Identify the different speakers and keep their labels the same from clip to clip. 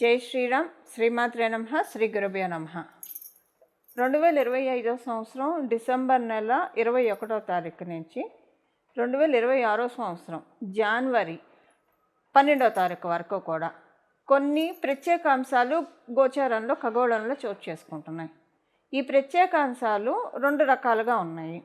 Speaker 1: జై శ్రీరామ్. శ్రీమాత్రే నమ. శ్రీ గురుభ్యో నమ. రెండు వేల ఇరవై ఐదో సంవత్సరం డిసెంబర్ నెల ఇరవై ఒకటో తారీఖు నుంచి రెండు వేల ఇరవై ఆరో సంవత్సరం జనవరి పన్నెండో తారీఖు వరకు కూడా కొన్ని ప్రత్యేక అంశాలు గోచారంలో ఖగోళంలో చోటు చేసుకుంటున్నాయి. ఈ ప్రత్యేక అంశాలు రెండు రకాలుగా ఉన్నాయి.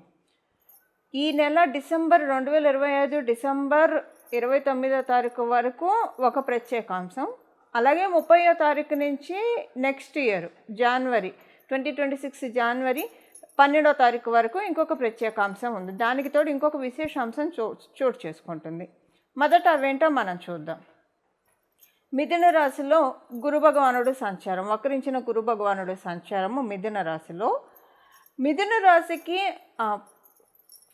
Speaker 1: ఈ నెల డిసెంబర్ రెండు వేల ఇరవై ఐదు డిసెంబర్ ఇరవై తొమ్మిదో తారీఖు వరకు ఒక ప్రత్యేకాంశం అలాగే ముప్పయో తారీఖు నుంచి next year January twenty twenty six జనవరి పన్నెండో తారీఖు వరకు ఇంకొక ప్రత్యేకాంశం ఉంది. దానికి తోడు ఇంకొక విశేషాంశం చో చోటు చేసుకుంటుంది. మొదట అవేంటో మనం చూద్దాం. మిథున రాశిలో గురు భగవానుడు సంచారం. వక్రించిన గురు భగవానుడు సంచారము మిథున రాశిలో. మిథున రాశికి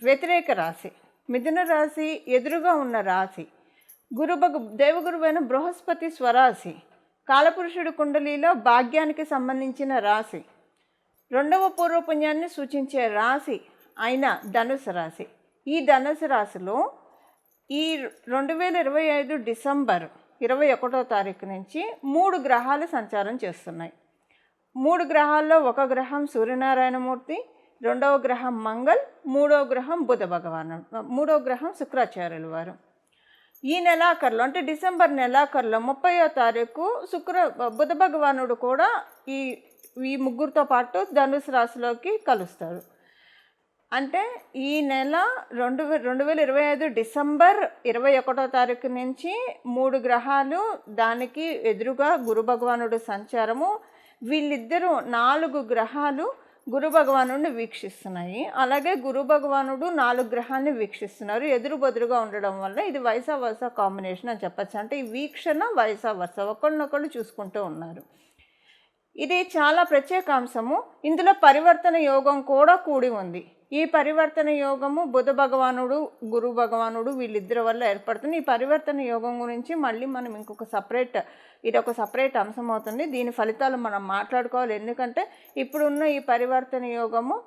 Speaker 1: వ్యతిరేక రాశి. మిథున రాశి ఎదురుగా ఉన్న రాశి గురుబగు దేవగురువైన బృహస్పతి స్వరాశి కాలపురుషుడు కుండలిలో భాగ్యానికి సంబంధించిన రాశి. రెండవ పూర్వపుణ్యాన్ని సూచించే రాశి అయిన ధనుసు రాశి. ఈ ధనుసు రాశిలో ఈ రెండు వేల ఇరవై ఐదు డిసెంబర్ ఇరవై ఒకటో తారీఖు నుంచి మూడు గ్రహాలు సంచారం చేస్తున్నాయి. మూడు గ్రహాల్లో ఒక గ్రహం సూర్యనారాయణమూర్తి రెండవ గ్రహం మంగళ్ మూడవ గ్రహం బుధ భగవాను మూడవ గ్రహం శుక్రాచార్యుల వారు. ఈ నెలాఖరులో అంటే డిసెంబర్ నెలాఖరులో ముప్పయో తారీఖు శుక్ర బుధ భగవానుడు కూడా ఈ ఈ ముగ్గురితో పాటు ధనుసు రాశిలోకి కలుస్తారు. అంటే ఈ నెల రెండు రెండు వేల ఇరవై ఐదు డిసెంబర్ ఇరవై ఒకటో తారీఖు నుంచి మూడు గ్రహాలు దానికి ఎదురుగా గురు భగవానుడు సంచారము. వీళ్ళిద్దరూ నాలుగు గ్రహాలు గురు భగవానుడిని వీక్షిస్తున్నాయి. అలాగే గురు భగవానుడు నాలుగు గ్రహాన్ని వీక్షిస్తున్నారు. ఎదురు బదురుగా ఉండడం వల్ల ఇది వయసా వరుస కాంబినేషన్ అని చెప్పచ్చు. అంటే ఈ వీక్షణ వయసా వరుస ఒకళ్ళనొకళ్ళు చూసుకుంటూ ఉన్నారు. ఇది చాలా ప్రత్యేక అంశము ఇందులో పరివర్తన యోగం కూడా కూడి ఉంది. ఈ పరివర్తన యోగము బుధ భగవానుడు గురు భగవానుడు వీళ్ళిద్దరి వల్ల ఏర్పడుతుంది. ఈ పరివర్తన యోగం గురించి మళ్ళీ మనం ఇంకొక సపరేట్ ఇది ఒక సపరేట్ అంశం అవుతుంది. దీని ఫలితాలు మనం మాట్లాడుకోవాలి. ఎందుకంటే ఇప్పుడున్న ఈ పరివర్తన యోగము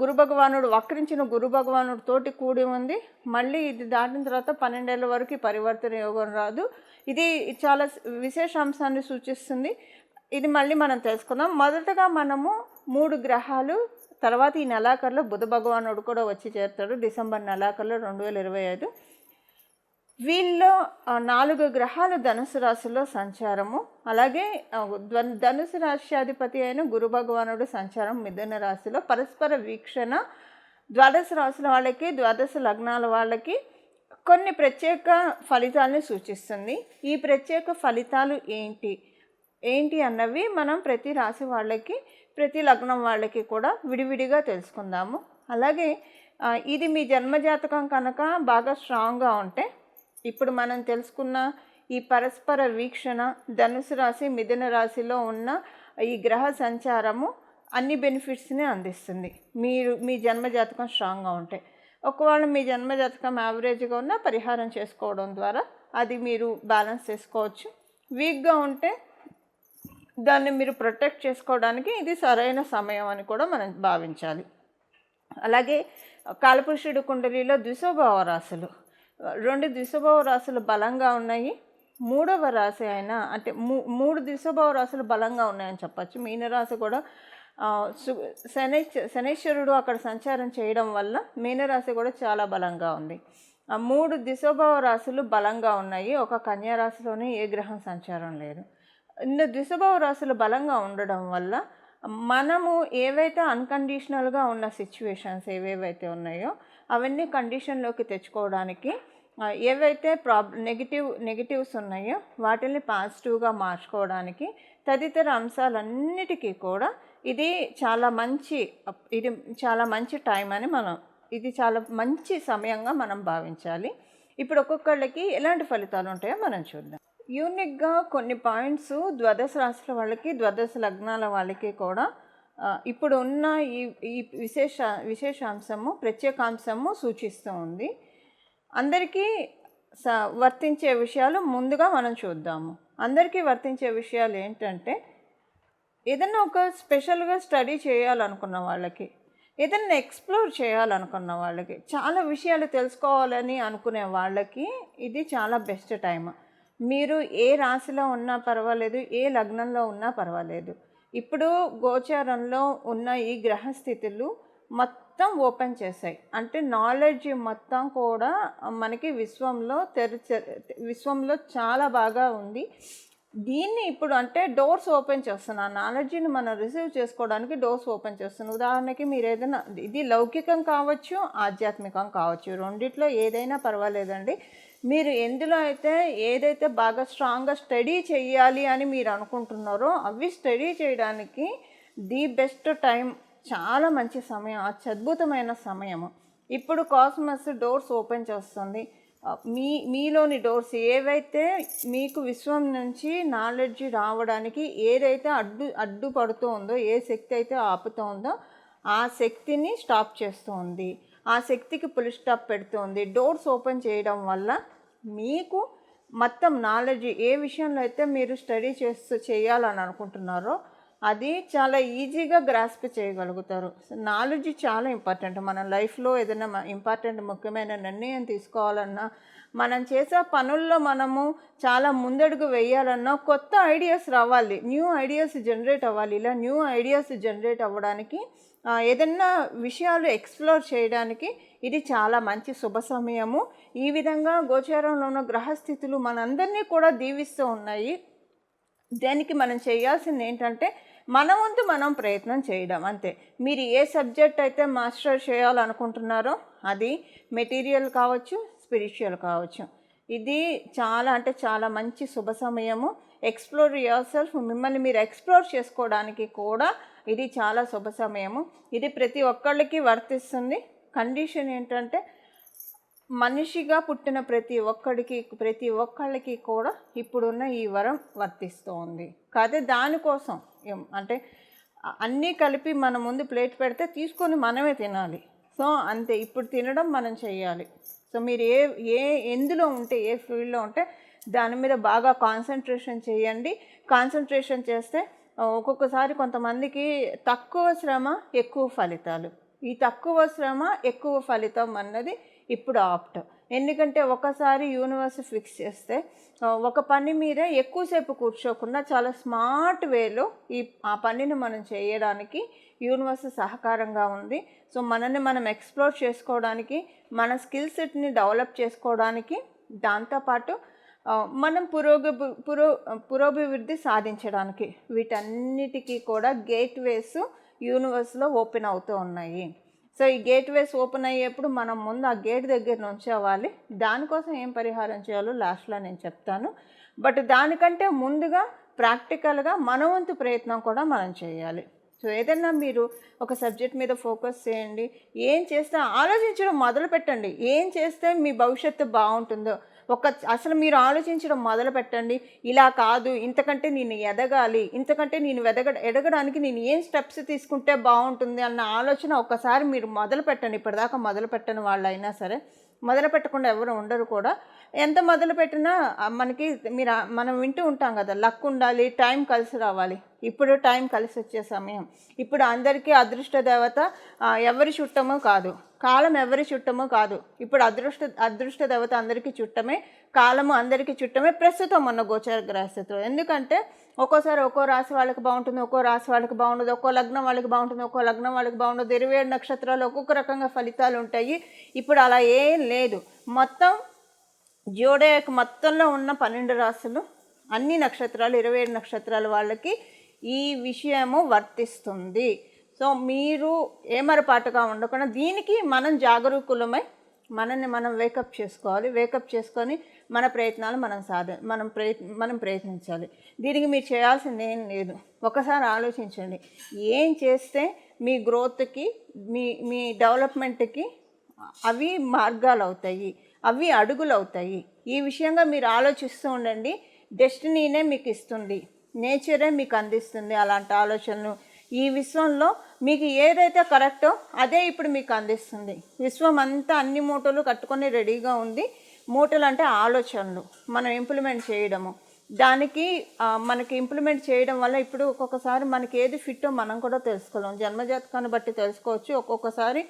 Speaker 1: గురు భగవానుడు వక్రించిన గురు భగవానుడు తోటి కూడి ఉంది. మళ్ళీ ఇది దాటిన తర్వాత పన్నెండేళ్ళ వరకు ఈ పరివర్తన యోగం రాదు. ఇది చాలా విశేష అంశాన్ని సూచిస్తుంది. ఇది మళ్ళీ మనం తెలుసుకుందాం. మొదటగా మనము మూడు గ్రహాలు తర్వాత ఈ నెలాఖరులో బుధ భగవానుడు కూడా వచ్చి చేరుతాడు. డిసెంబర్ నెలాఖరులో రెండు వేల ఇరవై ఐదు. వీళ్ళలో నాలుగు గ్రహాలు ధనుసు రాశిలో సంచారము. అలాగే ధనుసు రాశ్యాధిపతి అయిన గురు భగవానుడు సంచారం మిథున రాశిలో. పరస్పర వీక్షణ ద్వాదశ రాశుల వాళ్ళకి ద్వాదశ లగ్నాల వాళ్ళకి కొన్ని ప్రత్యేక ఫలితాలను సూచిస్తుంది. ఈ ప్రత్యేక ఫలితాలు ఏంటి? ఏంటి అన్నవి మనం ప్రతి రాశి వాళ్ళకి ప్రతి లగ్నం వాళ్ళకి కూడా విడివిడిగా తెలుసుకుందాము. అలాగే ఇది మీ జన్మజాతకం కనుక బాగా స్ట్రాంగ్గా ఉంటే ఇప్పుడు మనం తెలుసుకున్న ఈ పరస్పర వీక్షణ ధనుసు రాశి మిథున రాశిలో ఉన్న ఈ గ్రహ సంచారము అన్ని బెనిఫిట్స్ని అందిస్తుంది. మీరు మీ జన్మజాతకం స్ట్రాంగ్గా ఉంటే. ఒకవేళ మీ జన్మజాతకం యావరేజ్గా ఉన్న పరిహారం చేసుకోవడం ద్వారా అది మీరు బ్యాలెన్స్ చేసుకోవచ్చు. వీక్గా ఉంటే దాన్ని మీరు ప్రొటెక్ట్ చేసుకోవడానికి ఇది సరైన సమయం అని కూడా మనం భావించాలి. అలాగే కాలపురుషుడు కుండలిలో ద్విశోభావ రాశులు. రెండు ద్విస్వభావ రాశులు బలంగా ఉన్నాయి. మూడవ రాశి అయినా అంటే మూ మూడు ద్విస్వభావ రాశులు బలంగా ఉన్నాయని చెప్పచ్చు. మీనరాశి కూడా ఆ, సు శనైశ్వరుడు అక్కడ సంచారం చేయడం వల్ల మీనరాశి కూడా చాలా బలంగా ఉంది. ఆ మూడు దిశోభావ రాశులు బలంగా ఉన్నాయి. ఒక కన్యా రాశిలోనే ఏ గ్రహం సంచారం లేదు. ఇన్ని ద్విస్వభావ రాశులు బలంగా ఉండడం వల్ల మనము ఏవైతే అన్కండిషనల్గా ఉన్న సిచ్యువేషన్స్ ఏవేవైతే ఉన్నాయో అవన్నీ కండిషన్లోకి తెచ్చుకోవడానికి ఏవైతే ప్రాబ్ నెగిటివ్ నెగిటివ్స్ ఉన్నాయో వాటిని పాజిటివ్గా మార్చుకోవడానికి తదితర అంశాలన్నిటికీ కూడా ఇది చాలా మంచి ఇది చాలా మంచి టైం అని మనం ఇది చాలా మంచి సమయంగా మనం భావించాలి. ఇప్పుడు ఒక్కొక్కళ్ళకి ఎలాంటి ఫలితాలు ఉంటాయో మనం చూద్దాం. యూనిక్గా కొన్ని పాయింట్స్ ద్వాదశ రాశుల వాళ్ళకి ద్వాదశ లగ్నాల వాళ్ళకి కూడా ఇప్పుడు ఉన్న ఈ ఈ విశేష విశేషాంశము ప్రత్యేకాంశము సూచిస్తూ ఉంది. అందరికీ స వర్తించే విషయాలు ముందుగా మనం చూద్దాము. అందరికీ వర్తించే విషయాలు ఏంటంటే ఏదైనా ఒక స్పెషల్గా స్టడీ చేయాలనుకున్న వాళ్ళకి ఏదైనా ఎక్స్ప్లోర్ చేయాలనుకున్న వాళ్ళకి చాలా విషయాలు తెలుసుకోవాలని అనుకునే వాళ్ళకి ఇది చాలా బెస్ట్ టైం మీరు ఏ రాశిలో ఉన్నా పర్వాలేదు ఏ లగ్నంలో ఉన్నా పర్వాలేదు. ఇప్పుడు గోచారంలో ఉన్న ఈ గ్రహస్థితులు మొత్తం ఓపెన్ చేశాయి. అంటే నాలెడ్జ్ మొత్తం కూడా మనకి విశ్వంలో తెరిచ విశ్వంలో చాలా బాగా ఉంది. దీన్ని ఇప్పుడు అంటే డోర్స్ ఓపెన్ చేస్తున్నా. నాలెడ్జ్ని మనం రిసీవ్ చేసుకోవడానికి డోర్స్ ఓపెన్ చేస్తున్నాం. ఉదాహరణకి మీరు ఏదైనా ఇది లౌకికం కావచ్చు ఆధ్యాత్మికం కావచ్చు రెండిట్లో ఏదైనా పర్వాలేదండి. మీరు ఎందులో అయితే ఏదైతే బాగా స్ట్రాంగ్గా స్టడీ చేయాలి అని మీరు అనుకుంటున్నారో అవి స్టడీ చేయడానికి ది బెస్ట్ టైం చాలా మంచి సమయం అత్యద్భుతమైన సమయము. ఇప్పుడు కాస్మస్ డోర్స్ ఓపెన్ చేస్తుంది. మీ మీలోని డోర్స్ ఏవైతే మీకు విశ్వం నుంచి నాలెడ్జ్ రావడానికి ఏదైతే అడ్డు అడ్డుపడుతూ ఉందో ఏ శక్తి అయితే ఆపుతోందో ఉందో ఆ శక్తిని స్టాప్ చేస్తుంది. ఆ శక్తికి పులి స్టాప్ పెడుతుంది. డోర్స్ ఓపెన్ చేయడం వల్ల మీకు మొత్తం నాలెడ్జ్ ఏ విషయంలో అయితే మీరు స్టడీ చేస్తూ చేయాలని అనుకుంటున్నారో అది చాలా ఈజీగా గ్రాస్ప్ చేయగలుగుతారు. నాలెడ్జ్ చాలా ఇంపార్టెంట్. మన లైఫ్లో ఏదైనా ఇంపార్టెంట్ ముఖ్యమైన నిర్ణయం తీసుకోవాలన్నా మనం చేసే పనుల్లో మనము చాలా ముందడుగు వేయాలన్నా కొత్త ఐడియాస్ రావాలి. న్యూ ఐడియాస్ జనరేట్ అవ్వాలి. ఇలా న్యూ ఐడియాస్ జనరేట్ అవ్వడానికి ఏదన్నా విషయాలు ఎక్స్ప్లోర్ చేయడానికి ఇది చాలా మంచి శుభ సమయము. ఈ విధంగా గోచారంలో ఉన్న గ్రహస్థితులు మనందరినీ కూడా దీవిస్తూ ఉన్నాయి. దానికి మనం చేయాల్సింది ఏంటంటే మన వంతు మనం ప్రయత్నం చేయడం అంతే. మీరు ఏ సబ్జెక్ట్ అయితే మాస్టర్ చేయాలనుకుంటున్నారో అది మెటీరియల్ కావచ్చు స్పిరిచువల్ కావచ్చు. ఇది చాలా అంటే చాలా మంచి శుభ సమయము. ఎక్స్ప్లోర్ యువర్ సెల్ఫ్ మిమ్మల్ని మీరు ఎక్స్ప్లోర్ చేసుకోవడానికి కూడా ఇది చాలా శుభ సమయము. ఇది ప్రతి ఒక్కళ్ళకి వర్తిస్తుంది. కండిషన్ ఏంటంటే మనిషిగా పుట్టిన ప్రతి ఒక్కడికి ప్రతి ఒక్కళ్ళకి కూడా ఇప్పుడున్న ఈ వరం వర్తిస్తోంది. కాదే దానికోసం. అంటే అన్నీ కలిపి మన ముందు ప్లేట్ పెడితే తీసుకొని మనమే తినాలి. సో అంతే ఇప్పుడు తినడం మనం చేయాలి సో మీరు ఏ ఏ ఎందులో ఉంటే ఏ ఫీల్డ్లో ఉంటే దాని మీద బాగా కాన్సన్ట్రేషన్ చేయండి. కాన్సన్ట్రేషన్ చేస్తే ఒక్కొక్కసారి కొంతమందికి తక్కువ శ్రమ ఎక్కువ ఫలితాలు. ఈ తక్కువ శ్రమ ఎక్కువ ఫలితం అన్నది ఇప్పుడు ఆప్ట్. ఎందుకంటే ఒకసారి యూనివర్స్ ఫిక్స్ చేస్తే ఒక పని మీద ఎక్కువసేపు కూర్చోకుండా చాలా స్మార్ట్ వేలో ఈ ఆ పనిని మనం చేయడానికి యూనివర్స్ సహకారంగా ఉంది. సో మనల్ని మనం ఎక్స్ప్లోర్ చేసుకోవడానికి మన స్కిల్ సెట్ని డెవలప్ చేసుకోవడానికి దాంతోపాటు మనం పురోగ పురో పురోభివృద్ధి సాధించడానికి వీటన్నిటికీ కూడా గేట్వేస్ యూనివర్స్లో ఓపెన్ అవుతూ ఉన్నాయి. సో ఈ గేట్వేస్ ఓపెన్ అయ్యేప్పుడు మనం ముందు ఆ గేట్ దగ్గర నుంచోవాలి దానికోసం ఏం పరిహారం చేయాలో లాస్ట్లో నేను చెప్తాను. బట్ దానికంటే ముందుగా ప్రాక్టికల్గా మన వంతు ప్రయత్నం కూడా మనం చేయాలి. సో ఏదైనా మీరు ఒక సబ్జెక్ట్ మీద ఫోకస్ చేయండి. ఏం చేస్తే ఆలోచించడం మొదలు పెట్టండి ఏం చేస్తే మీ భవిష్యత్తు బాగుంటుందో. ఒక అసలు మీరు ఆలోచించడం మొదలు పెట్టండి. ఇలా కాదు ఇంతకంటే నేను ఎదగాలి ఇంతకంటే నేను ఎదగ ఎదగడానికి నేను ఏం స్టెప్స్ తీసుకుంటే బాగుంటుంది అన్న ఆలోచన ఒకసారి మీరు మొదలు పెట్టండి. ఇప్పటిదాకా మొదలు పెట్టని వాళ్ళు అయినా సరే మొదలు పెట్టకుండా ఎవరు ఉండరు కూడా. ఎంత మొదలు పెట్టినా మనకి మీరు మనం వింటూ ఉంటాం కదా లక్ ఉండాలి టైం కలిసి రావాలి. ఇప్పుడు టైం కలిసి వచ్చే సమయం. ఇప్పుడు అందరికీ అదృష్ట దేవత ఎవరి చుట్టమో కాదు. కాలం ఎవరి చుట్టమో కాదు. ఇప్పుడు అదృష్ట అదృష్ట దేవత అందరికీ చుట్టమే కాలము అందరికీ చుట్టమే ప్రస్తుతం ఉన్న గోచర గ్రహస్థితిలో. ఎందుకంటే ఒక్కోసారి ఒక్కో రాశి వాళ్ళకి బాగుంటుంది ఒక్కో రాశి వాళ్ళకి బాగుండదు ఒక్కో లగ్నం వాళ్ళకి బాగుంటుంది ఒక్కో లగ్నం వాళ్ళకి బాగుండదు. ఇరవై ఏడు నక్షత్రాలు ఒక్కొక్క రకంగా ఫలితాలు ఉంటాయి. ఇప్పుడు అలా ఏం లేదు. మొత్తం జోడేక్ మొత్తంలో ఉన్న పన్నెండు రాశులు అన్ని నక్షత్రాలు ఇరవై ఏడు నక్షత్రాల వాళ్ళకి ఈ విషయము వర్తిస్తుంది. సో మీరు ఏమరపాటుగా ఉండకుండా దీనికి మనం జాగరూకులమై మనల్ని మనం వేకప్ చేసుకోవాలి. వేకప్ చేసుకొని మన ప్రయత్నాలు మనం సాధ మనం ప్రయత్ మనం ప్రయత్నించాలి. దీనికి మీరు చేయాల్సింది ఏం లేదు. ఒకసారి ఆలోచించండి. ఏం చేస్తే మీ గ్రోత్కి మీ మీ డెవలప్మెంట్కి అవి మార్గాలు అవుతాయి అవి అడుగులు అవుతాయి ఈ విషయంగా మీరు ఆలోచిస్తూ ఉండండి. డెస్టినీనే మీకు ఇస్తుంది. నేచరే మీకు అందిస్తుంది. అలాంటి ఆలోచనలు. ఈ విశ్వంలో మీకు ఏదైతే కరెక్టో అదే ఇప్పుడు మీకు అందిస్తుంది. విశ్వం అంతా అన్ని మూటలు కట్టుకొని రెడీగా ఉంది. మూటలు అంటే ఆలోచనలు. మనం ఇంప్లిమెంట్ చేయడము. దానికి మనకి ఇంప్లిమెంట్ చేయడం వల్ల ఇప్పుడు ఒక్కొక్కసారి మనకి ఏది ఫిట్టో మనం కూడా తెలుసుకోలేం. జన్మజాతకాన్ని బట్టి తెలుసుకోవచ్చు. ఒక్కొక్కసారి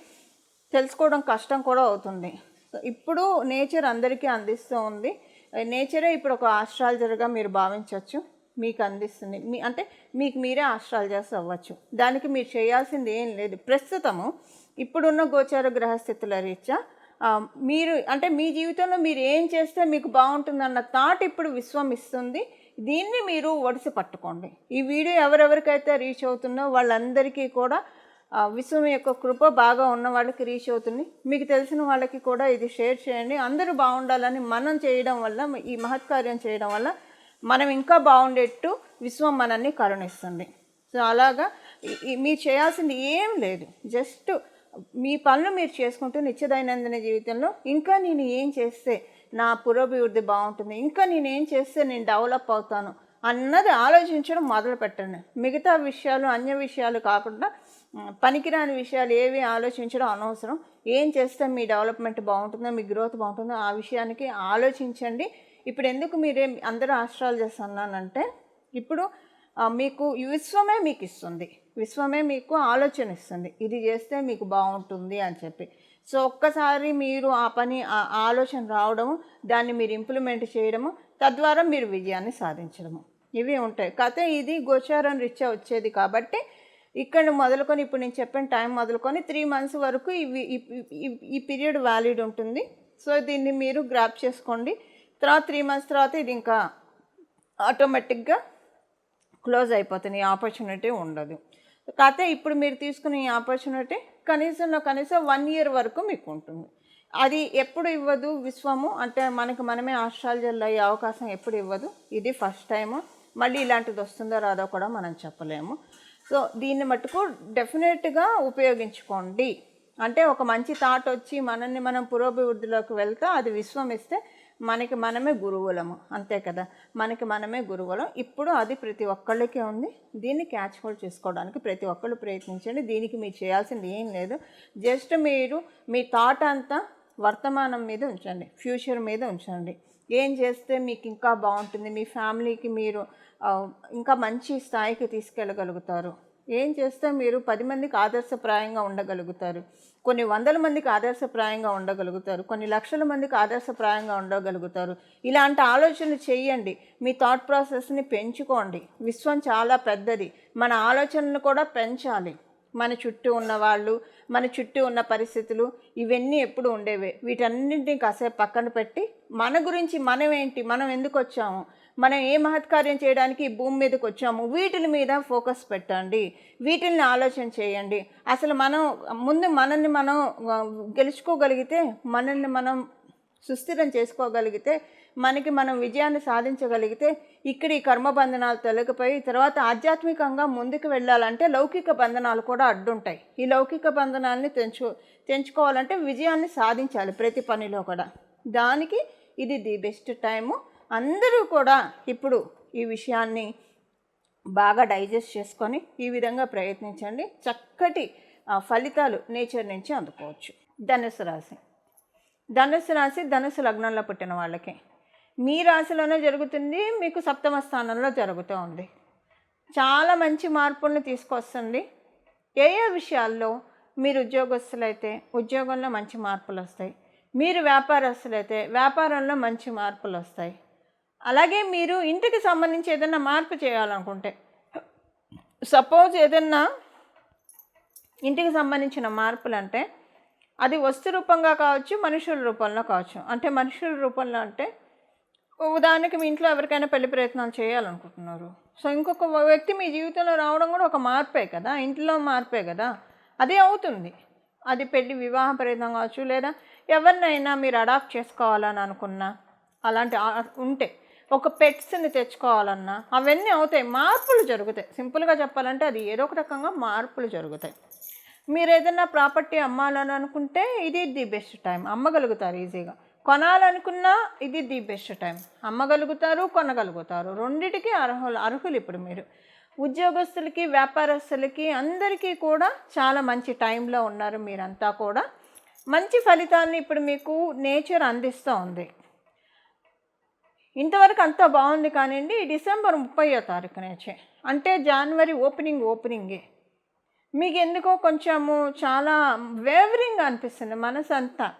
Speaker 1: తెలుసుకోవడం కష్టం కూడా అవుతుంది. ఇప్పుడు నేచర్ అందరికీ అందిస్తూ ఉంది. నేచరే ఇప్పుడు ఒక ఆస్ట్రాలజర్గా మీరు భావించవచ్చు మీకు అందిస్తుంది మీ అంటే మీకు మీరే ఆస్ట్రాలజర్స్ అవ్వచ్చు. దానికి మీరు చేయాల్సింది ఏం లేదు. ప్రస్తుతము ఇప్పుడున్న గోచార గ్రహస్థితుల రీత్యా మీరు అంటే మీ జీవితంలో మీరు ఏం చేస్తే మీకు బాగుంటుందన్న థాట్ ఇప్పుడు విశ్వం ఇస్తుంది. దీన్ని మీరు ఒడిసి పట్టుకోండి. ఈ వీడియో ఎవరెవరికైతే రీచ్ అవుతుందో వాళ్ళందరికీ కూడా విశ్వం యొక్క కృప బాగా ఉన్న వాళ్ళకి రీచ్ అవుతుంది. మీకు తెలిసిన వాళ్ళకి కూడా ఇది షేర్ చేయండి. అందరూ బాగుండాలని మనం చేయడం వల్ల ఈ మహత్కార్యం చేయడం వల్ల మనం ఇంకా బాగుండేట్టు విశ్వం మనల్ని కరుణిస్తుంది. సో అలాగా మీరు చేయాల్సింది ఏం లేదు. జస్ట్ మీ పనులు మీరు చేసుకుంటూ నిత్యదైనందిన జీవితంలో ఇంకా నేను ఏం చేస్తే నా పురోభివృద్ధి బాగుంటుంది ఇంకా నేను ఏం చేస్తే నేను డెవలప్ అవుతాను అన్నది ఆలోచించడం మొదలు పెట్టండి. మిగతా విషయాలు అన్య విషయాలు కాకుండా పనికిరాని విషయాలు ఏవి ఆలోచించడం అనవసరం. ఏం చేస్తే మీ డెవలప్మెంట్ బాగుంటుందో మీ గ్రోత్ బాగుంటుందో ఆ విషయానికి ఆలోచించండి. ఇప్పుడు ఎందుకు మీరే అందరూ ఆస్ట్రాలజర్స్ అన్నానంటే ఇప్పుడు మీకు విశ్వమే మీకు ఇస్తుంది విశ్వమే మీకు ఆలోచన ఇస్తుంది ఇది చేస్తే మీకు బాగుంటుంది అని చెప్పి. సో ఒక్కసారి మీరు ఆ పని ఆ ఆలోచన రావడము దాన్ని మీరు ఇంప్లిమెంట్ చేయడము తద్వారా మీరు విజయాన్ని సాధించడము. ఇవి ఉంటాయి. కథ ఇది గోచారం రీత్యా వచ్చేది కాబట్టి ఇక్కడ మొదలుకొని ఇప్పుడు నేను చెప్పిన టైం మొదలుకొని త్రీ మంత్స్ వరకు ఇవి ఈ- ఈ- ఈ పీరియడ్ వ్యాలిడ్ ఉంటుంది. సో దీన్ని మీరు గ్రాప్ చేసుకోండి. తర్వాత త్రీ మంత్స్ తర్వాత ఇది ఇంకా ఆటోమేటిక్గా క్లోజ్ అయిపోతుంది ఈ ఆపర్చునిటీ ఉండదు. కాకపోతే ఇప్పుడు మీరు తీసుకున్న ఈ ఆపర్చునిటీ కనీసంలో కనీసం వన్ ఇయర్ వరకు మీకు ఉంటుంది. అది ఎప్పుడు ఇవ్వదు విశ్వము అంటే మనకి మనమే ఆస్ట్రాలజర్లు అయ్యే అవకాశం ఎప్పుడు ఇవ్వదు. ఇది ఫస్ట్ టైము. మళ్ళీ ఇలాంటిది వస్తుందో రాదో కూడా మనం చెప్పలేము. సో దీన్ని మటుకు డెఫినెట్గా ఉపయోగించుకోండి. అంటే ఒక మంచి థాట్ వచ్చి మనల్ని మనం పురోభివృద్ధిలోకి వెళ్తే అది విశ్వం ఇస్తే మనకి మనమే గురువులము. అంతే కదా? మనకి మనమే గురువులం. ఇప్పుడు అది ప్రతి ఒక్కళ్ళకి ఉంది. దీన్ని క్యాచ్ హోల్డ్ చేసుకోవడానికి ప్రతి ఒక్కళ్ళు ప్రయత్నించండి. దీనికి మీరు చేయాల్సింది ఏం లేదు. జస్ట్ మీరు మీ థాట్ అంతా వర్తమానం మీద ఉంచండి. ఫ్యూచర్ మీద ఉంచండి. ఏం చేస్తే మీకు ఇంకా బాగుంటుంది? మీ ఫ్యామిలీకి మీరు ఇంకా మంచి స్థాయికి తీసుకెళ్ళగలుగుతారు. ఏం చేస్తే మీరు పది మందికి ఆదర్శప్రాయంగా ఉండగలుగుతారు? కొన్ని వందల మందికి ఆదర్శప్రాయంగా ఉండగలుగుతారు. కొన్ని లక్షల మందికి ఆదర్శప్రాయంగా ఉండగలుగుతారు. ఇలాంటి ఆలోచనలు చేయండి. మీ థాట్ ప్రాసెస్ని పెంచుకోండి. విశ్వం చాలా పెద్దది. మన ఆలోచనలు కూడా పెంచాలి. మన చుట్టూ ఉన్న వాళ్ళు మన చుట్టూ ఉన్న పరిస్థితులు ఇవన్నీ ఎప్పుడు ఉండేవే. వీటన్నింటినీ కాసేపు పక్కన పెట్టి మన గురించి మనం ఏంటి మనం ఎందుకు వచ్చాము? మనం ఏ మహత్కార్యం చేయడానికి భూమి మీదకి వచ్చాము వీటిల మీద ఫోకస్ పెట్టండి. వీటిల్ని ఆలోచన చేయండి. అసలు మనం ముందు మనల్ని మనం గెలుచుకోగలిగితే మనల్ని మనం సుస్థిరం చేసుకోగలిగితే మనకి మనం విజయాన్ని సాధించగలిగితే ఇక్కడ ఈ కర్మ బంధనాలు తొలగిపోయి తర్వాత ఆధ్యాత్మికంగా ముందుకు వెళ్ళాలంటే లౌకిక బంధనాలు కూడా అడ్డుంటాయి. ఈ లౌకిక బంధనాలని తెంచు తెంచుకోవాలంటే విజయాన్ని సాధించాలి ప్రతి పనిలో కూడా. దానికి ఇది ది బెస్ట్ టైము. అందరూ కూడా ఇప్పుడు ఈ విషయాన్ని బాగా డైజెస్ట్ చేసుకొని ఈ విధంగా ప్రయత్నించండి. చక్కటి ఆ, ఫలితాలు నేచర్ నుంచి అందుకోవచ్చు. ధనుసు రాశి. ధనుసు రాశి ధనుసు లగ్నంలో పుట్టిన వాళ్ళకి. మీ రాశిలోనే జరుగుతుంది మీకు సప్తమ స్థానంలో జరుగుతూ ఉంది. చాలా మంచి మార్పులను తీసుకొస్తుంది. ఏ ఏ విషయాల్లో మీరు ఉద్యోగస్తులైతే ఉద్యోగంలో మంచి మార్పులు వస్తాయి మీరు వ్యాపారస్తులైతే వ్యాపారంలో మంచి మార్పులు వస్తాయి అలాగే మీరు ఇంటికి సంబంధించి ఏదైనా మార్పు చేయాలనుకుంటే సపోజ్ ఏదైనా ఇంటికి సంబంధించిన మార్పులు అంటే అది వస్తు రూపంగా కావచ్చు మనుషుల రూపంలో కావచ్చు. అంటే మనుషుల రూపంలో అంటే ఉదాహరణకి మీ ఇంట్లో ఎవరికైనా పెళ్ళి ప్రయత్నాలు చేయాలనుకుంటున్నారు. సో ఇంకొక వ్యక్తి మీ జీవితంలో రావడం కూడా ఒక మార్పే కదా ఇంట్లో మార్పే కదా. అదే అవుతుంది. అది పెళ్ళి వివాహ ప్రయత్నం కావచ్చు లేదా ఎవరినైనా మీరు అడాప్ట్ చేసుకోవాలని అనుకున్నా అలాంటి ఉంటే ఒక పెట్స్ని తెచ్చుకోవాలన్నా అవన్నీ అవుతాయి. మార్పులు జరుగుతాయి. సింపుల్గా చెప్పాలంటే అది ఏదో ఒక రకంగా మార్పులు జరుగుతాయి. మీరు ఏదైనా ప్రాపర్టీ అమ్మాలని అనుకుంటే ఇది ది బెస్ట్ టైం అమ్మగలుగుతారు ఈజీగా. కొనాలనుకున్నా ఇది ది బెస్ట్ టైం అమ్మగలుగుతారు కొనగలుగుతారు. రెండిటికి అర్హులు అర్హులు ఇప్పుడు మీరు. ఉద్యోగస్తులకి వ్యాపారస్తులకి అందరికీ కూడా చాలా మంచి టైంలో ఉన్నారు మీరంతా కూడా. మంచి ఫలితాలను ఇప్పుడు మీకు నేచర్ అందిస్తూ ఉంది ఇంతవరకు అంతా బాగుంది కానివ్వండి డిసెంబర్ ముప్పయో తారీఖు నుంచి. అంటే జనవరి ఓపెనింగ్ ఓపెనింగే. మీకు ఎందుకో కొంచెము చాలా వేవరింగ్ అనిపిస్తుంది మనసు అంతా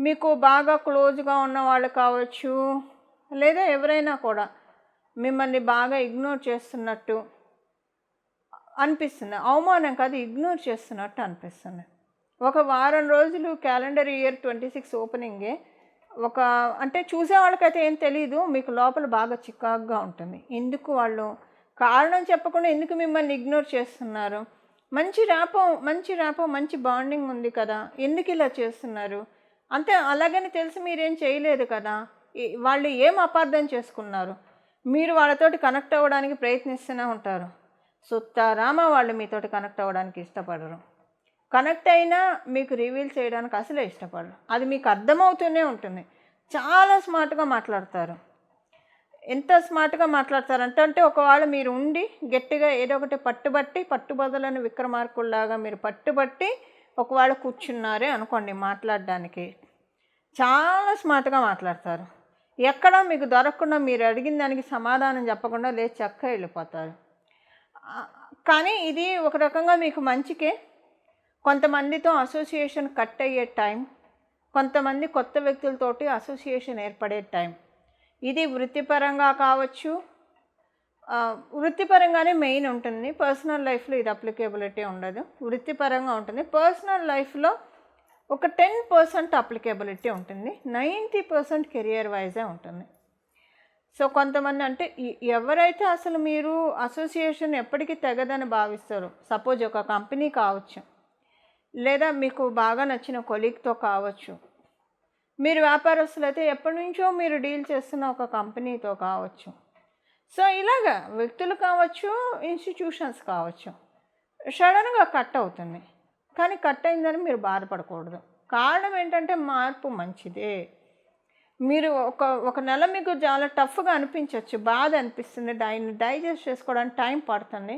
Speaker 1: మీకు బాగా క్లోజ్గా ఉన్న వాళ్ళు కావచ్చు లేదా ఎవరైనా కూడా మిమ్మల్ని బాగా ఇగ్నోర్ చేస్తున్నట్టు అనిపిస్తుంది. అవమానం కాదు ఇగ్నోర్ చేస్తున్నట్టు అనిపిస్తుంది. ఒక వారం రోజులు క్యాలెండర్ ఇయర్ ట్వంటీ సిక్స్ ఓపెనింగే. ఒక అంటే చూసే వాళ్ళకైతే ఏం తెలియదు మీకు లోపల బాగా చికాకుగా ఉంటుంది. ఎందుకు వాళ్ళు కారణం చెప్పకుండా ఎందుకు మిమ్మల్ని ఇగ్నోర్ చేస్తున్నారు? మంచి ర్యాపో మంచి ర్యాపో మంచి బాండింగ్ ఉంది కదా ఎందుకు ఇలా చేస్తున్నారు? అంతే అలాగని తెలిసి మీరేం చేయలేదు కదా వాళ్ళు ఏం అపార్థం చేసుకున్నారు? మీరు వాళ్ళతోటి కనెక్ట్ అవ్వడానికి ప్రయత్నిస్తూనే ఉంటారు. సుత్తారామ వాళ్ళు మీతోటి కనెక్ట్ అవ్వడానికి ఇష్టపడరు. కనెక్ట్ అయినా మీకు రివీల్ చేయడానికి అసలే ఇష్టపడరు. అది మీకు అర్థమవుతూనే ఉంటుంది. చాలా స్మార్ట్గా మాట్లాడతారు. ఎంత స్మార్ట్గా మాట్లాడతారంటే అంటే ఒకవేళ మీరు ఉండి గట్టిగా ఏదో ఒకటి పట్టుబట్టి పట్టుబదలని విక్రమార్కుల్లాగా మీరు పట్టుబట్టి ఒకవేళ కూర్చున్నారే అనుకోండి మాట్లాడడానికి. చాలా స్మార్ట్గా మాట్లాడతారు. ఎక్కడ మీకు దొరకకుండా మీరు అడిగిన దానికి సమాధానం చెప్పకుండా లేచి చక్క వెళ్ళిపోతారు. కానీ ఇది ఒక రకంగా మీకు మంచికే. కొంతమందితో అసోసియేషన్ కట్ అయ్యే టైం కొంతమంది కొత్త వ్యక్తులతోటి అసోసియేషన్ ఏర్పడే టైం ఇది వృత్తిపరంగా కావచ్చు వృత్తిపరంగానే మెయిన్ ఉంటుంది. పర్సనల్ లైఫ్లో ఇది అప్లికేబిలిటీ ఉండదు. వృత్తిపరంగా ఉంటుంది. పర్సనల్ లైఫ్లో ఒక టెన్ పర్సెంట్ అప్లికేబిలిటీ ఉంటుంది. నైంటీ పర్సెంట్ కెరియర్ వైజే ఉంటుంది. సో కొంతమంది అంటే ఎవరైతే అసలు మీరు అసోసియేషన్ ఎప్పటికీ తెగదని భావిస్తారు సపోజ్ ఒక కంపెనీ కావచ్చు. లేదా మీకు బాగా నచ్చిన కొలీగ్తో కావచ్చు. మీరు వ్యాపారస్తులు అయితే ఎప్పటి నుంచో మీరు డీల్ చేస్తున్న ఒక కంపెనీతో కావచ్చు. సో ఇలాగా వ్యక్తులు కావచ్చు ఇన్స్టిట్యూషన్స్ కావచ్చు సడన్గా కట్ అవుతుంది. కానీ కట్ అయిందని మీరు బాధపడకూడదు. కారణం ఏంటంటే మార్పు మంచిదే. మీరు ఒక ఒక నెల మీకు చాలా టఫ్గా అనిపించవచ్చు బాధ అనిపిస్తుంది దాన్ని డైజెస్ట్ చేసుకోవడానికి టైం పడుతుంది.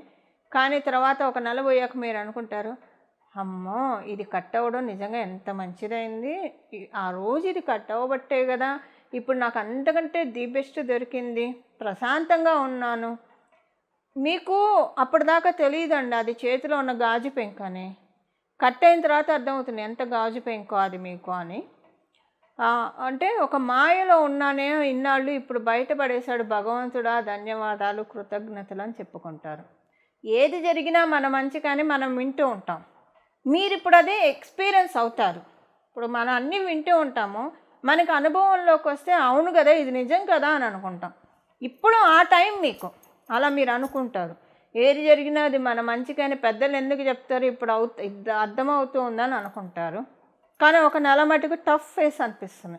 Speaker 1: కానీ తర్వాత ఒక నెల పోయాక మీరు అనుకుంటారు అమ్మో ఇది కట్ అవ్వడం నిజంగా ఎంత మంచిదైంది. ఆ రోజు ఇది కట్ అవ్వబట్టే కదా ఇప్పుడు నాకు అంతకంటే ది బెస్ట్ దొరికింది. ప్రశాంతంగా ఉన్నాను. మీకు అప్పటిదాకా తెలియదండి అది చేతిలో ఉన్న గాజు పెంక అని కట్ అయిన తర్వాత అర్థమవుతుంది ఎంత గాజు పెంకో అది మీకు అని. అంటే ఒక మాయలో ఉన్నానే ఇన్నాళ్ళు ఇప్పుడు బయటపడేశాడు భగవంతుడా ధన్యవాదాలు కృతజ్ఞతలు అని చెప్పుకుంటారు. ఏది జరిగినా మన మంచి కానీ మనం వింటూ ఉంటాం. మీరు ఇప్పుడు అదే ఎక్స్పీరియన్స్ అవుతారు. ఇప్పుడు మనం అన్నీ వింటూ ఉంటాము. మనకు అనుభవంలోకి వస్తే అవును కదా ఇది నిజం కదా అని అనుకుంటాం. ఇప్పుడు ఆ టైం మీకు. అలా మీరు అనుకుంటారు. ఏది జరిగినా అది మన మంచికైనా పెద్దలు ఎందుకు చెప్తారు? ఇప్పుడు అవు అర్థమవుతూ ఉందని అనుకుంటారు. కానీ ఒక నెల మటుకు టఫ్ ఫేస్ అనిపిస్తుంది.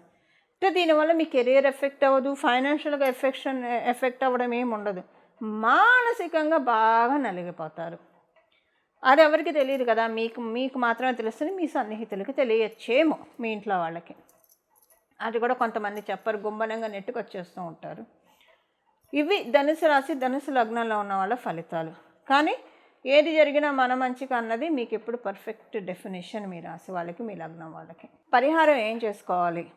Speaker 1: అంటే దీనివల్ల మీ కెరియర్ ఎఫెక్ట్ అవ్వదు. ఫైనాన్షియల్గా ఎఫెక్షన్ ఎఫెక్ట్ అవ్వడం ఏమి ఉండదు. మానసికంగా బాగా నలిగిపోతారు. అది ఎవరికి తెలియదు కదా. మీకు మీకు మాత్రమే తెలుస్తుంది మీ సన్నిహితులకి తెలియచ్చేమో మీ ఇంట్లో వాళ్ళకి. అది కూడా కొంతమంది చెప్పరు గుంబనంగా నెట్టుకొచ్చేస్తూ ఉంటారు. ఇవి ధనుసు రాశి ధనుసు లగ్నంలో ఉన్న వాళ్ళ ఫలితాలు. కానీ ఏది జరిగినా మన మంచిగా అన్నది మీకు ఎప్పుడు పర్ఫెక్ట్ డెఫినేషన్ మీ రాశి వాళ్ళకి మీ లగ్నం వాళ్ళకి. పరిహారం ఏం చేసుకోవాలి?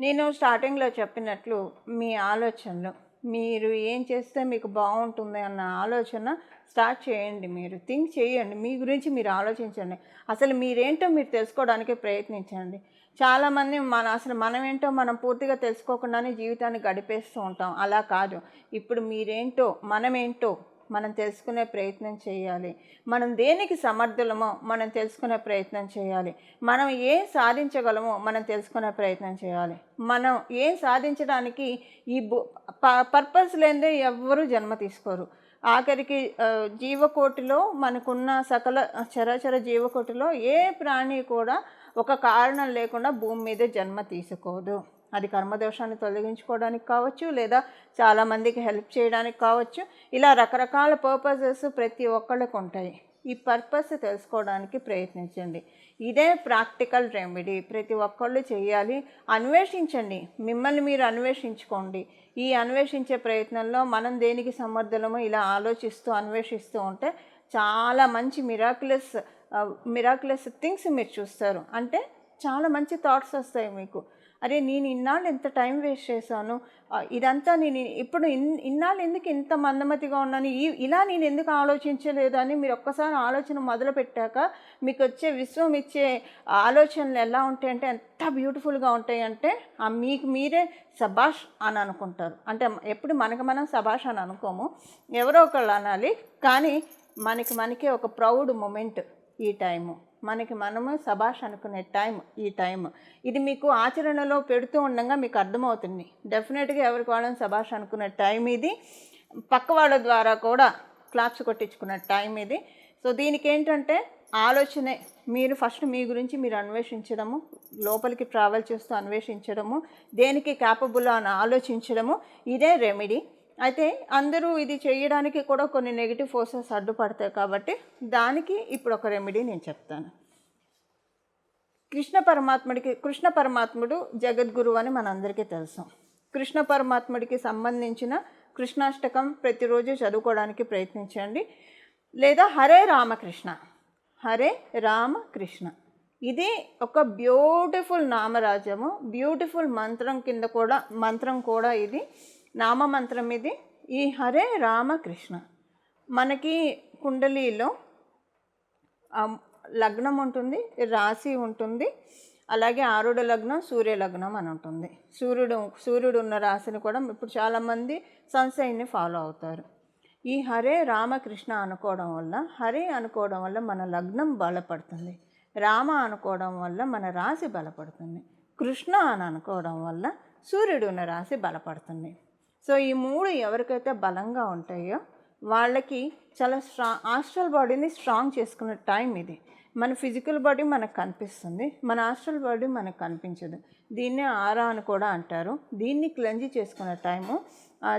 Speaker 1: నేను స్టార్టింగ్లో చెప్పినట్లు మీ ఆలోచనలు మీరు ఏం చేస్తే మీకు బాగుంటుంది అన్న ఆలోచన స్టార్ట్ చేయండి మీరు. థింక్ చేయండి. మీ గురించి మీరు ఆలోచించండి. అసలు మీరేంటో మీరు తెలుసుకోవడానికి ప్రయత్నించండి. చాలామంది మన అసలు మనం ఏంటో మనం పూర్తిగా తెలుసుకోకుండానే జీవితాన్ని గడిపేస్తూ ఉంటాం. అలా కాదు. ఇప్పుడు మీరేంటో మనమేంటో మనం తెలుసుకునే ప్రయత్నం చేయాలి. మనం దేనికి సమర్థులమో మనం తెలుసుకునే ప్రయత్నం చేయాలి. మనం ఏం సాధించగలమో మనం తెలుసుకునే ప్రయత్నం చేయాలి. మనం ఏం సాధించడానికి ఈ పర్పస్ లేదే ఎవ్వరూ జన్మ తీసుకోరు. ఆఖరికి జీవకోటిలో మనకున్న సకల చరాచర జీవకోటిలో ఏ ప్రాణి కూడా ఒక కారణం లేకుండా భూమి మీద జన్మ తీసుకోదు. అది కర్మదోషాన్ని తొలగించుకోవడానికి కావచ్చు లేదా చాలామందికి హెల్ప్ చేయడానికి కావచ్చు. ఇలా రకరకాల పర్పసెస్ ప్రతి ఒక్కళ్ళకు ఉంటాయి. ఈ పర్పస్ తెలుసుకోవడానికి ప్రయత్నించండి. ఇదే ప్రాక్టికల్ రెమెడీ. ప్రతి ఒక్కళ్ళు చేయాలి. అన్వేషించండి. మిమ్మల్ని మీరు అన్వేషించుకోండి. ఈ అన్వేషించే ప్రయత్నంలో మనం దేనికి సమర్థులమో ఇలా ఆలోచిస్తూ అన్వేషిస్తూ ఉంటే చాలా మంచి మిరాకులస్ మిరాకులస్ థింగ్స్ మీరు చూస్తారు. అంటే చాలా మంచి థాట్స్ వస్తాయి మీకు. అరే నేను ఇన్నాళ్ళు ఎంత టైం వేస్ట్ చేశాను? ఇదంతా నేను ఇప్పుడు ఇన్ ఇన్నాళ్ళు ఎందుకు ఇంత మందమతిగా ఉన్నాను? ఈ ఇలా నేను ఎందుకు ఆలోచించలేదు అని మీరు ఒక్కసారి ఆలోచన మొదలు పెట్టాక మీకు వచ్చే విశ్వం ఇచ్చే ఆలోచనలు ఎలా ఉంటాయంటే ఎంత బ్యూటిఫుల్గా ఉంటాయంటే ఆ మీకు మీరే సబాష్ అని అనుకుంటారు. అంటే ఎప్పుడు మనకు మనం సబాష్ అని అనుకోము. ఎవరో ఒకళ్ళు అనాలి. కానీ మనకి మనకే ఒక ప్రౌడ్ మూమెంట్ ఈ టైము. మనకి మనము సభాష్ అనుకునే టైం ఈ టైం ఇది మీకు ఆచరణలో పెడుతూ ఉండగా మీకు అర్థమవుతుంది. డెఫినెట్గా ఎవరికి వాళ్ళని సభాష్ అనుకునే టైం ఇది. పక్క వాళ్ళ ద్వారా కూడా క్లాప్స్ కొట్టించుకున్న టైం ఇది. సో దీనికి ఏంటంటే ఆలోచనే మీరు ఫస్ట్ మీ గురించి మీరు అన్వేషించడము లోపలికి ట్రావెల్ చేస్తూ అన్వేషించడము దేనికి క్యాపబుల్ అని ఆలోచించడము ఇదే రెమెడీ అయితే అందరూ ఇది చేయడానికి కూడా కొన్ని నెగిటివ్ ఫోర్సెస్ అడ్డుపడతాయి కాబట్టి దానికి ఇప్పుడు ఒక రెమెడీ నేను చెప్తాను. కృష్ణ పరమాత్ముడికి కృష్ణ పరమాత్ముడు జగద్గురు అని మనందరికీ తెలుసు. కృష్ణ పరమాత్ముడికి సంబంధించిన కృష్ణాష్టకం ప్రతిరోజు చదువుకోవడానికి ప్రయత్నించండి. లేదా హరే రామకృష్ణ హరే రామకృష్ణ. ఇది ఒక బ్యూటిఫుల్ నామరాజ్యము బ్యూటిఫుల్ మంత్రం కింద కూడా మంత్రం కూడా ఇది. నామ మంత్రం ఇది. ఈ హరే రామకృష్ణ. మనకి కుండలీలో లగ్నం ఉంటుంది రాశి ఉంటుంది అలాగే ఆరుడ లగ్నం సూర్య లగ్నం అని ఉంటుంది. సూర్యుడు సూర్యుడు ఉన్న రాశిని కూడా ఇప్పుడు చాలామంది సన్సైన్ని ఫాలో అవుతారు. ఈ హరే రామకృష్ణ అనుకోవడం వల్ల హరే అనుకోవడం వల్ల మన లగ్నం బలపడుతుంది. రామ అనుకోవడం వల్ల మన రాశి బలపడుతుంది. కృష్ణ అని అనుకోవడం వల్ల సూర్యుడు ఉన్న రాశి బలపడుతుంది. సో ఈ మూడు ఎవరికైతే బలంగా ఉంటాయో వాళ్ళకి చాలా స్ట్రా ఆస్ట్రల్ బాడీని స్ట్రాంగ్ చేసుకునే టైం ఇది. మన ఫిజికల్ బాడీ మనకు కనిపిస్తుంది. మన ఆస్ట్రల్ బాడీ మనకు కనిపించదు. దీన్నే ఆరా అని కూడా అంటారు. దీన్ని క్లెంజ్ చేసుకునే టైము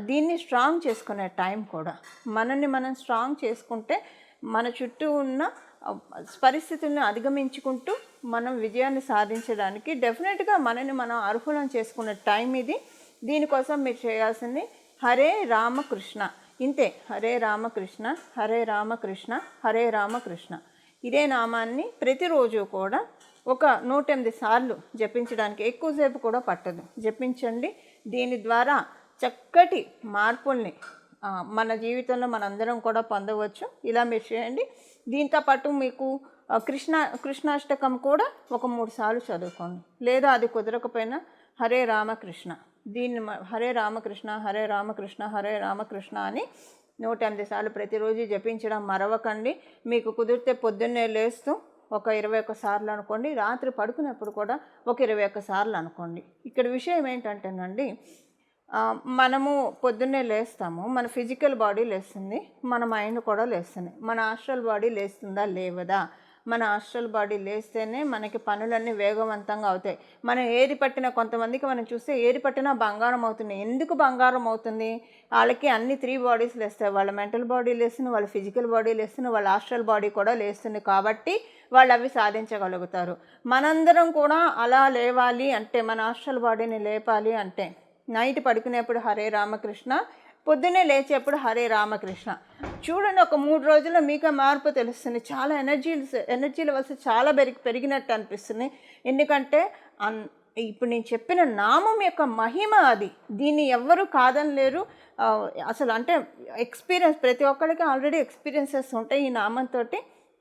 Speaker 1: దీన్ని స్ట్రాంగ్ చేసుకునే టైం కూడా. మనల్ని మనం స్ట్రాంగ్ చేసుకుంటే మన చుట్టూ ఉన్న పరిస్థితులను అధిగమించుకుంటూ మనం విజయాన్ని సాధించడానికి డెఫినెట్గా మనని మనం అర్హులం చేసుకునే టైం ఇది. దీనికోసం మీరు చేయాల్సింది హరే రామకృష్ణ. ఇంతే హరే రామకృష్ణ హరే రామకృష్ణ హరే రామకృష్ణ. ఇదే నామాన్ని ప్రతిరోజు కూడా ఒక నూట ఎనిమిది సార్లు జపించడానికి ఎక్కువసేపు కూడా పట్టదు. జపించండి. దీని ద్వారా చక్కటి మార్పుల్ని మన జీవితంలో మనందరం కూడా పొందవచ్చు. ఇలా మీరు చేయండి. దీంతో పాటు మీకు కృష్ణ కృష్ణాష్టకం కూడా ఒక మూడు సార్లు చదువుకోండి. లేదా అది కుదరకపోయినా హరే రామకృష్ణ. దీన్ని హరే రామకృష్ణ హరే రామకృష్ణ హరే రామకృష్ణ అని నూట ఎనిమిది సార్లు ప్రతిరోజు జపించడం మరవకండి. మీకు కుదిరితే పొద్దున్నే లేస్తూ ఒక ఇరవై ఒక్క సార్లు అనుకోండి. రాత్రి పడుకునేప్పుడు కూడా ఒక ఇరవై ఒక్క సార్లు అనుకోండి. ఇక్కడ విషయం ఏంటంటేనండి మనము పొద్దున్నే లేస్తాము. మన ఫిజికల్ బాడీ లేస్తుంది. మన మైండ్ కూడా లేస్తుంది. మన ఆస్ట్రల్ బాడీ లేస్తుందా లేవదా? మన ఆస్ట్రల్ బాడీ లేస్తేనే మనకి పనులన్నీ వేగవంతంగా అవుతాయి. మనం ఏది పట్టిన కొంతమందికి మనం చూస్తే ఏది పట్టినా బంగారం అవుతుంది ఎందుకు బంగారం అవుతుంది? వాళ్ళకి అన్ని త్రీ బాడీస్ లేస్తాయి. వాళ్ళ మెంటల్ బాడీ లేస్తుంది వాళ్ళ ఫిజికల్ బాడీ లేస్తుంది వాళ్ళ ఆస్ట్రల్ బాడీ కూడా లేస్తుంది కాబట్టి వాళ్ళు అవి సాధించగలుగుతారు. మనందరం కూడా అలా లేవాలి అంటే మన ఆస్ట్రల్ బాడీని లేపాలి అంటే నైట్ పడుకునేప్పుడు హరే రామకృష్ణ పొద్దున్నే లేచేప్పుడు హరే రామకృష్ణ. చూడండి ఒక మూడు రోజుల్లో మీకు మార్పు తెలుస్తుంది. చాలా ఎనర్జీ ఎనర్జీ లెవెల్స్ చాలా పెరిగి పెరిగినట్టు అనిపిస్తుంది. ఎందుకంటే అన్ ఇప్పుడు నేను చెప్పిన నామం యొక్క మహిమ అది. దీన్ని ఎవ్వరూ కాదనలేరు. లేరు అసలు అంటే ఎక్స్పీరియన్స్ ప్రతి ఒక్కరికి ఆల్రెడీ ఎక్స్పీరియన్సెస్ ఉంటాయి ఈ నామంతో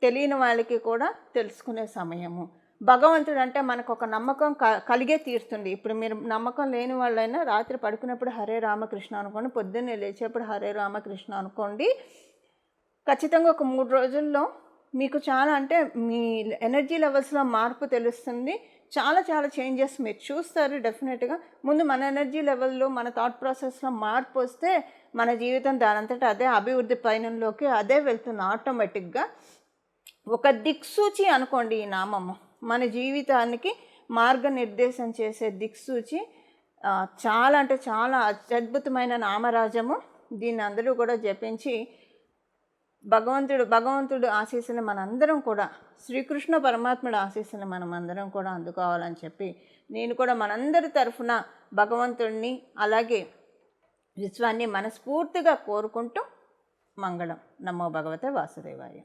Speaker 1: తెలియని వాళ్ళకి కూడా తెలుసుకునే సమయము. భగవంతుడు అంటే మనకు ఒక నమ్మకం క- కలిగే తీరుతుంది. ఇప్పుడు మీరు నమ్మకం లేని వాళ్ళైనా రాత్రి పడుకున్నప్పుడు హరే రామకృష్ణ అనుకోండి పొద్దున్నే లేచేప్పుడు హరే రామకృష్ణ అనుకోండి ఖచ్చితంగా ఒక మూడు రోజుల్లో మీకు చాలా అంటే మీ ఎనర్జీ లెవెల్స్లో మార్పు తెలుస్తుంది. చాలా చాలా చేంజెస్ మీరు చూస్తారు డెఫినెట్గా. ముందు మన ఎనర్జీ లెవెల్లో మన థాట్ ప్రాసెస్లో మార్పు వస్తే మన జీవితం దానంతటా అదే అభివృద్ధి పయనంలోకి అదే వెళ్తుంది ఆటోమేటిక్గా. ఒక దిక్సూచి అనుకోండి ఈ నామము. మన జీవితానికి మార్గనిర్దేశం చేసే దిక్సూచి చాలా అంటే చాలా అత్యద్భుతమైన నామరాజము. దీన్ని అందరూ కూడా జపించి భగవంతుడు భగవంతుడు ఆశీస్సులు మనందరం కూడా శ్రీకృష్ణ పరమాత్ముడు ఆశీస్సులు మనం అందరం కూడా అందుకోవాలని చెప్పి నేను కూడా మనందరి తరఫున భగవంతుడిని అలాగే విశ్వాన్ని మనస్ఫూర్తిగా కోరుకుంటూ మంగళం. నమో భగవతే వాసుదేవాయ.